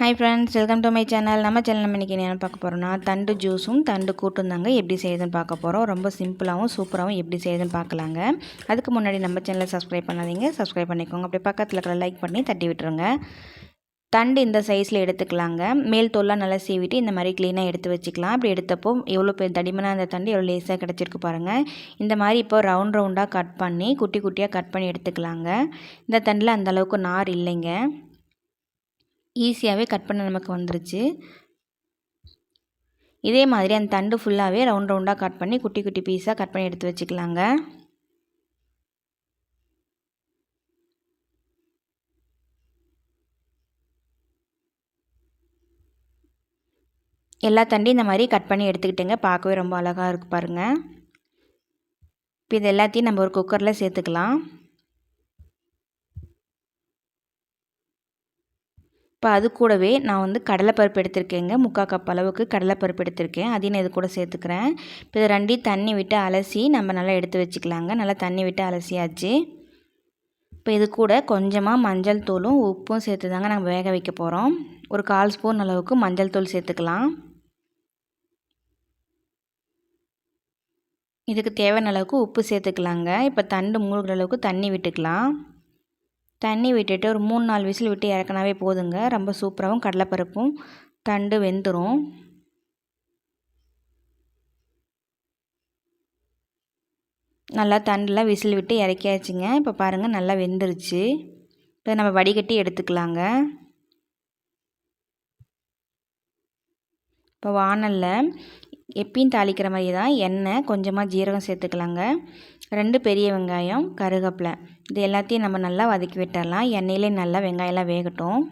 Hi friends welcome to my channel நம்ம channel நம்ம இன்றைக்கி என்ன பார்க்க போகிறோம்னா தண்டு ஜூஸும் தண்டு கூட்டும் தாங்க எப்படி செய்யுதுன்னு பார்க்க போகிறோம் ரொம்ப சிம்பிளாகவும் சூப்பராகவும் எப்படி செய்யுதுன்னு பார்க்கலாங்க. அதுக்கு முன்னாடி நம்ம சேனலை சப்ஸ்கிரைப் பண்ணாதீங்க. சப்ஸ்கிரைப் பண்ணிக்கோங்க. அப்படியே பக்கத்தில் இருக்கிற லைக் பண்ணி தட்டி விட்டுருங்க. தண்டு இந்த சைஸில் எடுத்துக்கலாங்க. மேல் தோல்லாம் நல்லா சீவிட்டு இந்த மாதிரி க்ளீனாக எடுத்து வச்சுக்கலாம். அப்படி எடுத்தப்போ எவ்வளோ பெரிய தடிமனாக அந்த தண்டு எவ்வளோ லேஸாக கிடச்சிருக்கு பாருங்கள் இந்த மாதிரி இப்போ ரவுண்ட் ரவுண்டாக கட் பண்ணி குட்டி குட்டியாக கட் பண்ணி எடுத்துக்கலாங்க. இந்த தண்டில் அந்தளவுக்கு நார் இல்லைங்க. ஈஸியாகவே கட் பண்ண நமக்கு வந்துருச்சு. இதே மாதிரி அந்த தண்டு ஃபுல்லாகவே ரவுண்ட் ரவுண்டாக கட் பண்ணி குட்டி குட்டி பீஸாக கட் பண்ணி எடுத்து வச்சுக்கலாங்க. எல்லா தண்டையும் இந்த மாதிரி கட் பண்ணி எடுத்துக்கிட்டேங்க. பார்க்கவே ரொம்ப அழகாக இருக்கு பாருங்கள் இப்போ இது எல்லாத்தையும் நம்ம ஒரு குக்கரில் சேர்த்துக்கலாம். இப்போ அது கூடவே நான் வந்து கடலைப்பருப்பு எடுத்திருக்கேங்க. முக்கால் கப் அளவுக்கு கடலைப்பருப்பு எடுத்திருக்கேன். அதையும் நான் இது கூட சேர்த்துக்கிறேன். இப்போ இது ரெண்டையும் தண்ணி விட்டு அலசி நம்ம நல்லா எடுத்து வச்சுக்கலாங்க. நல்லா தண்ணி விட்டு அலசியாச்சு. இப்போ இது கூட கொஞ்சமாக மஞ்சள் தூளும் உப்பும் சேர்த்து தாங்க நாங்கள் வேக வைக்க போகிறோம் ஒரு கால் ஸ்பூன் அளவுக்கு மஞ்சள் தூள் சேர்த்துக்கலாம். இதுக்கு தேவையான அளவுக்கு உப்பு சேர்த்துக்கலாங்க. இப்போ தண்டு மூழ்கிற அளவுக்கு தண்ணி விட்டுக்கலாம். தண்ணி விட்டுட்டு ஒரு மூணு நாலு விசில் விட்டு இறக்குனாவே போதுங்க. ரொம்ப சூப்பராகவும் கடலைப்பருப்பும் தண்டு வெந்துடும் நல்லா தண்டில் விசில் விட்டு இறக்கியாச்சுங்க. இப்போ பாருங்கள் நல்லா வெந்துருச்சு. இப்போ நம்ம வடிகட்டி எடுத்துக்கலாங்க. இப்போ வானலில் எப்பயும் தாளிக்கிற மாதிரி தான் எண்ணெய் கொஞ்சமாக ஜீரகம் சேர்த்துக்கலாங்க. ரெண்டு பெரிய வெங்காயம் கருகப்பிலை. இது எல்லாத்தையும் நம்ம நல்லா வதக்கி விட்டுடலாம் எண்ணெயிலே நல்லா வெங்காயம்லாம் வேகட்டும்.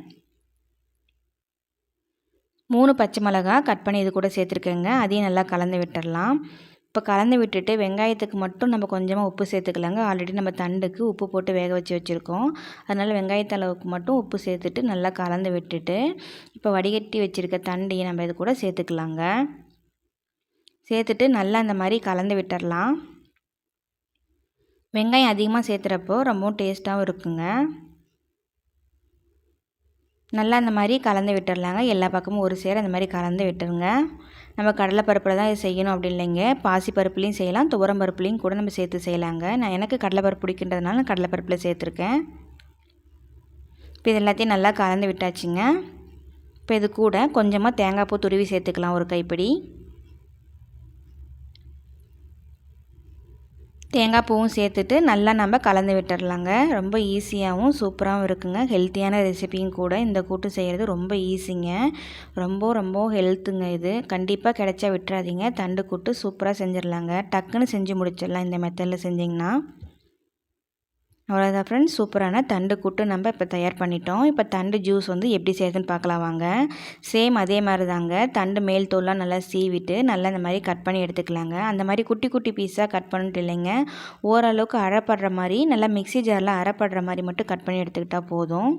மூணு பச்சை மிளகா கட் பண்ணி இது கூட சேர்த்துருக்கேங்க. அதையும் நல்லா கலந்து விட்டுடலாம் இப்போ கலந்து விட்டுட்டு வெங்காயத்துக்கு மட்டும் நம்ம கொஞ்சமாக உப்பு சேர்த்துக்கலாங்க. ஆல்ரெடி நம்ம தண்டுக்கு உப்பு போட்டு வேக வச்சு வச்சுருக்கோம். அதனால் வெங்காயத்தளவுக்கு மட்டும் உப்பு சேர்த்துட்டு நல்லா கலந்து விட்டுட்டு இப்போ வடிகட்டி வச்சுருக்க தண்டையை நம்ம இது கூட சேர்த்துக்கலாங்க. சேர்த்துட்டு நல்லா இந்த மாதிரி கலந்து விட்டுடலாம் வெங்காயம் அதிகமாக சேர்த்துறப்போ ரொம்பவும் டேஸ்ட்டாகவும் இருக்குங்க. நல்லா இந்த மாதிரி கலந்து விட்டுடலாங்க எல்லா பக்கமும் ஒரு சேர இந்த மாதிரி கலந்து விட்டுருங்க. நம்ம கடலைப்பருப்பில் தான் இது செய்யணும் அப்படி இல்லைங்க. பாசி பருப்புலேயும் செய்யலாம். துவரம் பருப்புலேயும் கூட நம்ம சேர்த்து செய்யலாங்க. நான் எனக்கு கடலைப்பருப்பு பிடிக்கின்றதுனால நான் கடலைப்பருப்பில் சேர்த்துருக்கேன். இப்போ இது எல்லாத்தையும் நல்லா கலந்து விட்டாச்சுங்க. இப்போ இது கூட கொஞ்சமாக தேங்காய் பூ துருவி சேர்த்துக்கலாம் ஒரு கைப்பிடி. தேங்காய் பூவும் சேர்த்துட்டு நல்லா நம்ம கலந்து விட்டுடலாங்க ரொம்ப ஈஸியாகவும் சூப்பராகவும் இருக்குங்க. ஹெல்த்தியான ரெசிபியும் கூட இந்த கூட்டு செய்கிறது ரொம்ப ஈஸிங்க. ரொம்ப ரொம்ப ஹெல்த்துங்க இது. கண்டிப்பாக கிடைச்சா விட்டுறாதீங்க. தண்டு கூட்டு சூப்பராக செஞ்சிடலாங்க டக்குன்னு செஞ்சு முடிச்சிடலாம் இந்த மெத்தடில் செஞ்சிங்கன்னா. அவ்வளோதான் ஃப்ரெண்ட்ஸ் சூப்பரான தண்டு கூட்டு நம்ம இப்போ தயார் பண்ணிட்டோம். இப்போ தண்டு ஜூஸ் வந்து எப்படி செய்யுதுன்னு பார்க்கலாம் வாங்க. சேம் அதே மாதிரி தாங்க தண்டு மேல் தோல்லாம் நல்லா சீவிட்டு நல்லா இந்த மாதிரி கட் பண்ணி எடுத்துக்கலாங்க. அந்த மாதிரி குட்டி குட்டி பீஸாக கட் பண்ணிட்டு இல்லைங்க. ஓரளவுக்கு அறப்படுற மாதிரி நல்லா மிக்சி ஜாரில் அறப்படுற மாதிரி மட்டும் கட் பண்ணி எடுத்துக்கிட்டால் போதும்.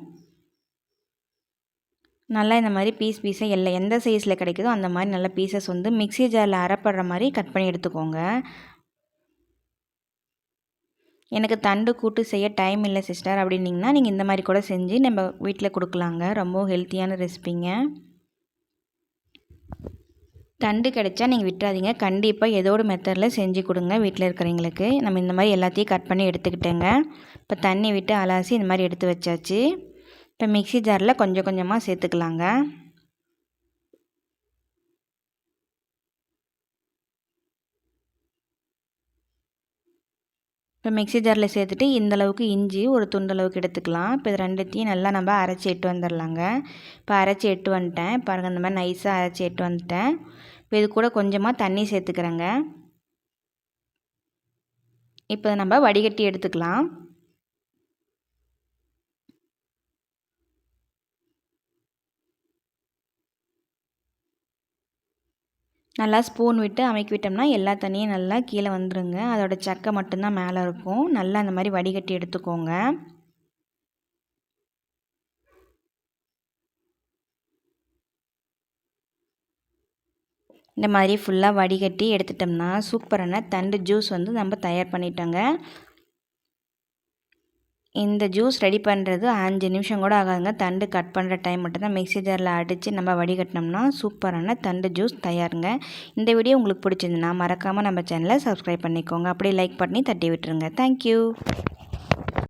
நல்லா இந்த மாதிரி பீஸ் பீஸை எல்லாம் எந்த சைஸில் கிடைக்குதோ அந்த மாதிரி நல்லா பீசஸ் வந்து மிக்சி ஜாரில் அறப்படுற மாதிரி கட் பண்ணி எடுத்துக்கோங்க. எனக்கு தண்டு கூட்டு செய்ய டைம் இல்லை சிஸ்டர் அப்படின்னிங்கன்னா நீங்கள் இந்த மாதிரி கூட செஞ்சு நம்ம வீட்டில் கொடுக்கலாங்க. ரொம்ப ஹெல்த்தியான ரெசிபிங்க தண்டு கிடைச்சா நீங்கள் விட்டுறாதீங்க. கண்டிப்பாக ஏதோ ஒரு மெத்தடில் செஞ்சு கொடுங்க வீட்டில் இருக்கிறவங்களுக்கு. நம்ம இந்த மாதிரி எல்லாத்தையும் கட் பண்ணி எடுத்துக்கிட்டேங்க. இப்போ தண்ணி விட்டு அலாசி இந்த மாதிரி எடுத்து வச்சாச்சு. இப்போ மிக்சி ஜாரில் கொஞ்சம் கொஞ்சமாக சேர்த்துக்கலாங்க. இப்போ மிக்சி ஜாரில் சேர்த்துட்டு இந்தளவுக்கு இஞ்சி ஒரு துண்டளவுக்கு எடுத்துக்கலாம். இப்போ இது ரெண்டுத்தையும் நல்லா நம்ம அரைச்சி எட்டு வந்துடலாங்க. இப்போ அரைச்சி எட்டு வந்துட்டேன். பாருங்கள் இந்த மாதிரி நைஸாக அரைச்சி எட்டு வந்துட்டேன். இப்போ இது கூட கொஞ்சமாக தண்ணி சேர்த்துக்கிறேங்க. இப்போ நம்ம வடிகட்டி எடுத்துக்கலாம். நல்லா ஸ்பூன் விட்டு அமைக்கி விட்டோம்னா எல்லா தண்ணியும் நல்லா கீழே வந்துடுங்க அதோட சக்கை மட்டும்தான் மேலே இருக்கும். நல்லா அந்த மாதிரி வடிகட்டி எடுத்துக்கோங்க. இந்த மாதிரி ஃபுல்லாக வடிகட்டி எடுத்துட்டோம்னா சூப்பரான தண்டு ஜூஸ் வந்து நம்ம தயார் பண்ணிட்டோங்க. இந்த ஜூஸ் ரெடி பண்ணுறது அஞ்சு நிமிஷம் கூட ஆகாதுங்க. தண்டு கட் பண்ணுற டைம் மட்டும்தான் மிக்சி ஜாரில் அடித்து நம்ம வடிகட்டினோம்னா சூப்பரான தண்டு ஜூஸ் தயாருங்க. இந்த வீடியோ உங்களுக்கு பிடிச்சிருந்துன்னா மறக்காமல் நம்ம சேனலை சப்ஸ்கிரைப் பண்ணிக்கோங்க. அப்படியே லைக் பண்ணி தட்டி விட்டுருங்க. தேங்க்யூ